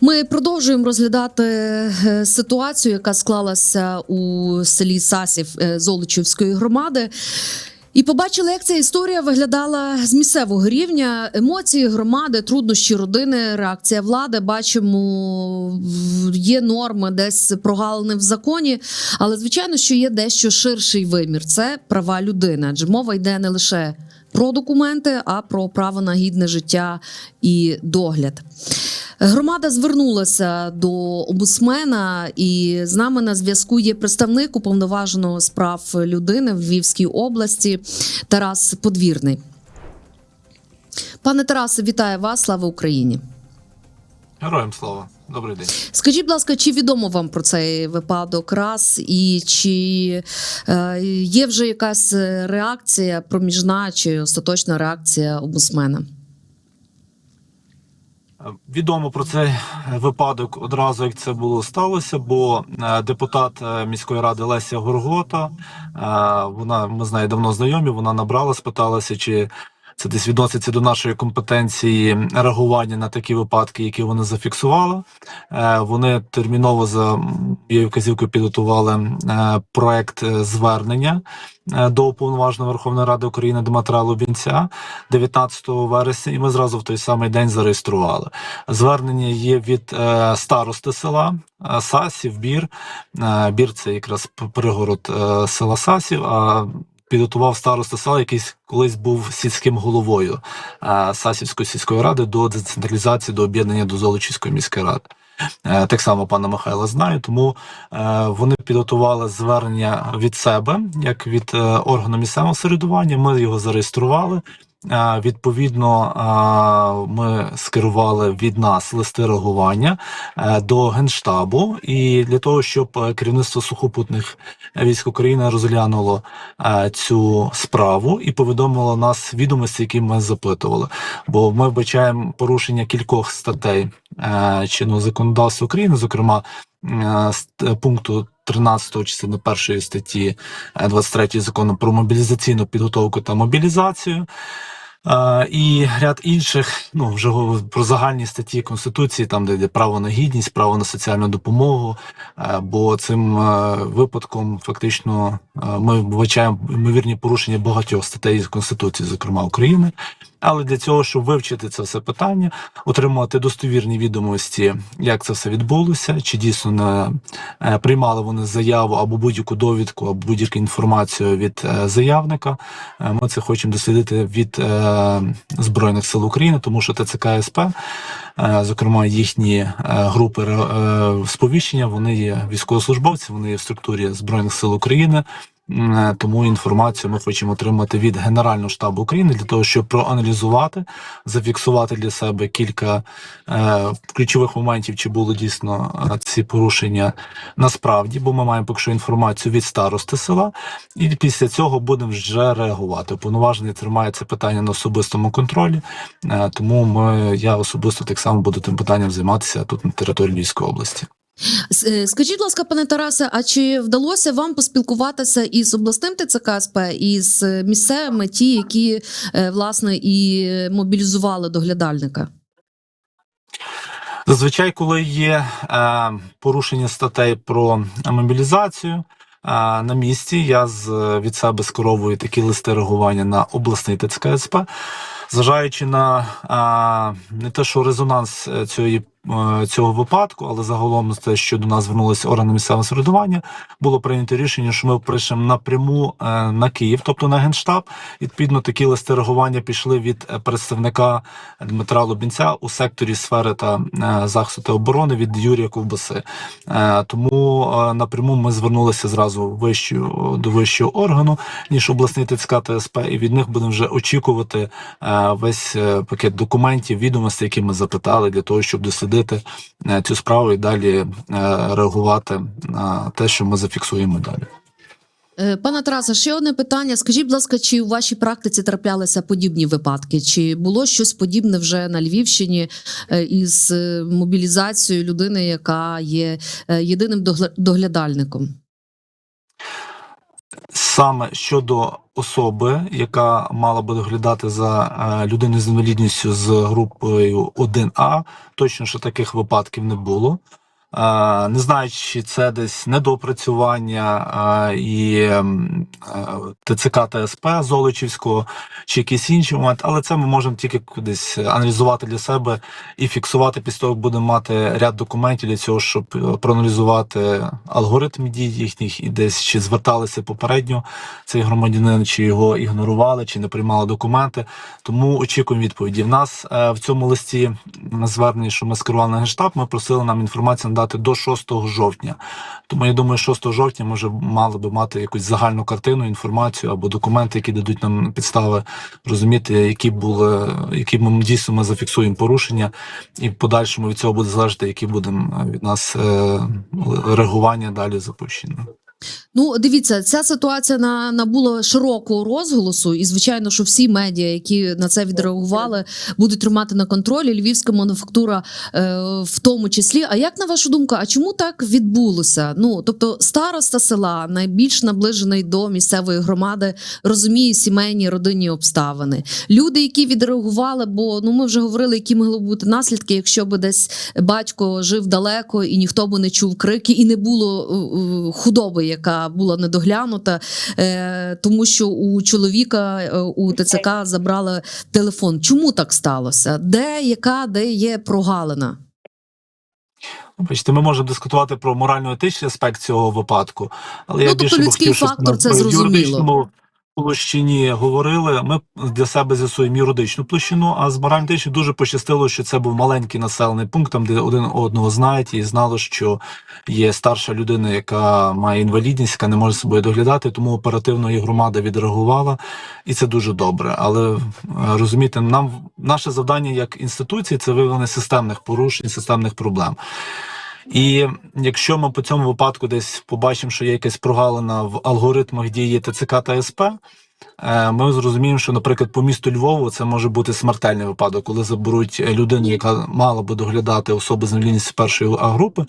Ми продовжуємо розглядати е, ситуацію, яка склалася у селі Сасів е, Золочівської громади. І побачили, як ця історія виглядала з місцевого рівня. Емоції громади, труднощі родини, реакція влади. Бачимо, є норми, десь прогалини в законі. Але звичайно, що є дещо ширший вимір це права людини. Адже мова йде не лише про документи, а про право на гідне життя і догляд. Громада звернулася до омбудсмена, і з нами на зв'язку є представник уповноваженого з прав людини в Львівській області Тарас Подвірний. Пане Тарасе, вітаю вас! Слава Україні! Героям слава, добрий день. Скажіть, будь ласка, чи відомо вам про цей випадок раз, і чи е, є вже якась реакція проміжна чи остаточна реакція омбудсмена? Е, Відомо про цей випадок одразу, як це було сталося, бо е, депутат е, міської ради Леся Горгота, е, вона ми з нею давно знайомі. Вона набрала, спиталася, чи це десь відноситься до нашої компетенції реагування на такі випадки, які вони зафіксували. Е, Вони терміново за моєю вказівкою підготували е, проект е, звернення до уповноваженого Верховної Ради України Дмитра Лубінця 19 вересня, і ми зразу в той самий день зареєстрували. Звернення є від старости села Сасів, Бір. Бір це якраз пригород села Сасів. А підготував староста села, який колись був сільським головою е, Сасівської сільської ради до децентралізації, до об'єднання до Золочівської міської ради. Е, Так само пана Михайла знаю, тому е, вони підготували звернення від себе, як від органу місцевого середування. Ми його зареєстрували. Відповідно, ми скерували від нас листи реагування е, до генштабу, і для того, щоб е, керівництво сухопутних військ України розглянуло е, цю справу і повідомило нас відомості, які ми запитували. Бо ми вбачаємо порушення кількох статей чинного законодавства України, зокрема пункту 13 частини першої статті е, 23 закону про мобілізаційну підготовку та мобілізацію. Е, І ряд інших, ну вже про загальні статті конституції, там де йде право на гідність, право на соціальну допомогу. Е, Бо цим е, випадком фактично е, ми вбачаємо ймовірні порушення багатьох статей конституції, зокрема України. Але для цього, щоб вивчити це все питання, отримати достовірні відомості, як це все відбулося, чи дійсно не приймали вони заяву або будь-яку довідку, або будь-яку інформацію від е, заявника. Е, Ми це хочемо дослідити від е, Збройних сил України, тому що ТЦК СП, зокрема їхні групи сповіщення, вони є військовослужбовці, вони є в структурі Збройних сил України. Е, Тому інформацію ми хочемо отримати від Генерального штабу України для того, щоб проаналізувати, зафіксувати для себе кілька е, ключових моментів, чи були дійсно е, ці порушення насправді, бо ми маємо поки що інформацію від старости села, і після цього будемо вже реагувати. Уповноважений тримає це питання на особистому контролі, е, тому ми, я особисто так само буду тим питанням займатися тут на території Львівської області. Е, Скажіть, будь ласка, пане Тарасе, а чи вдалося вам поспілкуватися із обласним ТЦК СП і з місцевими, ті, які е, власне і мобілізували доглядальника? Зазвичай, коли є е, порушення статей про мобілізацію е, на місці, я з від себе скеровую такі листи реагування на обласний ТЦК СП, зважаючи на е, не те, що резонанс цієї. Е, Цього випадку, але загалом те, що до нас звернулися органи місцевого самоврядування, було прийнято рішення, що ми пишемо напряму е, на Київ, тобто на генштаб. Відповідно, такі листи реагування пішли від е, представника Дмитра Лубінця у секторі сфери та захисту та оборони від Юрія Ковбаси. Тому напряму ми звернулися зразу вищу, до вищого органу, ніж обласний ТЦК та СП, і від них будемо вже очікувати весь пакет документів, відомостей, які ми запитали, для того, щоб дослідити е, цю справу і далі е, реагувати на те, що ми зафіксуємо далі. Е, Пане Тарасе, ще одне питання. Скажіть, будь ласка, чи у вашій практиці траплялися подібні випадки? Чи було щось подібне вже на Львівщині із мобілізацією людини, яка є єдиним доглядальником? Саме щодо особи, яка мала би доглядати за е, людиною з інвалідністю з групою 1А, точно що таких випадків не було. Не знаю, чи це десь недопрацювання і ТЦК та СП Золочівського, чи якийсь інший момент, але це ми можемо тільки десь аналізувати для себе і фіксувати після того, як будемо мати ряд документів для цього, щоб е, проаналізувати алгоритм дій їхніх і десь чи зверталися попередньо цей громадянин, чи його ігнорували, чи не приймали документи. Тому очікуємо відповіді. В нас е, в цьому листі на зверненні, що ми скерували на генштаб, ми просили нам інформацію надати до 6 жовтня. Тому я думаю, 6 жовтня ми вже мали би мати якусь загальну картину, інформацію або документи, які дадуть нам підстави розуміти, які були, які ми дійсно ми зафіксуємо порушення, і в подальшому від цього буде залежати, які будемо від нас е, реагування далі запущено. Ну, дивіться, ця ситуація на набула широкого розголосу, і звичайно, що всі медіа, які на це відреагували, будуть тримати на контролі. Львівська мануфактура е, в тому числі. А як на вашу думку, а чому так відбулося? Ну тобто, староста села, найбільш наближений до місцевої громади, розуміє сімейні родинні обставини. Люди, які відреагували, бо ну ми вже говорили, які могли бути наслідки, якщо б десь батько жив далеко і ніхто би не чув крики, і не було е, е, худоби, яка була недоглянута, е, тому що у чоловіка е, у ТЦК забрали телефон. Чому так сталося? Де яка, де є прогалина? Бачите, ми можемо дискутувати про морально-етичний аспект цього випадку, але я Ну, тобто більше би людський хотів, фактор, це зрозуміло. Площині говорили. Ми для себе з'ясуємо юридичну площину, а з морально-етичною дуже пощастило, що це був маленький населений пункт, там де один одного знають і знали, що є старша людина, яка має інвалідність, яка не може собою доглядати, тому оперативно і громада відреагувала, і це дуже добре. Але е, розумієте, нам наше завдання як інституції це виявлення системних порушень, системних проблем. І якщо ми по цьому випадку десь побачимо, що є якась прогалина в алгоритмах дії ТЦК та СП, е, ми зрозуміємо, що, наприклад, по місту Львову це може бути смертельний випадок, коли заберуть людину, яка мала би доглядати особи з інвалідністю першої А групи.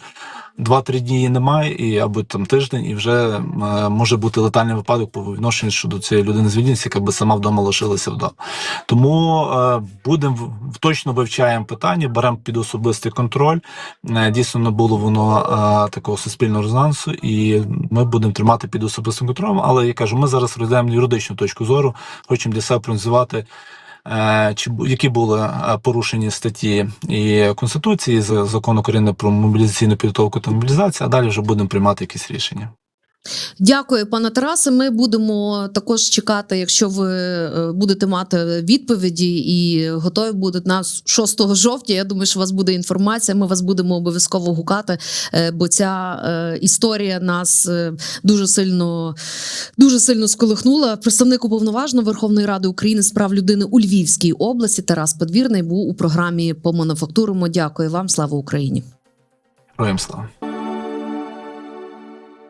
Два-три дні її немає, і або там тиждень, і вже е, може бути летальний випадок по відношенню щодо цієї людини з інвалідністю, яка би сама вдома лишилася вдома. Тому е, будемо точно вивчаємо питання, беремо під особистий контроль. Е, Дійсно, не було воно такого суспільного резонансу, і ми будемо тримати під особистим контролем. Але я кажу, ми зараз розглядаємо юридичну точку зору, хочемо для себе бу- які були е, порушені статті і конституції з закону України про мобілізаційну підготовку та мобілізацію. А далі вже будемо приймати якісь рішення. Дякую, пане Тарасе. Ми будемо також чекати, якщо ви е, будете мати відповіді і готові будуть на 6 жовтня. Я думаю, що у вас буде інформація. Ми вас будемо обов'язково гукати, е, бо ця е, історія нас дуже сильно дуже сильно сколихнула. Представник уповноваженого Верховної Ради України з прав людини у Львівській області Тарас Подвірний був у програмі по мануфактурому. Дякую вам, слава Україні. Героям слава.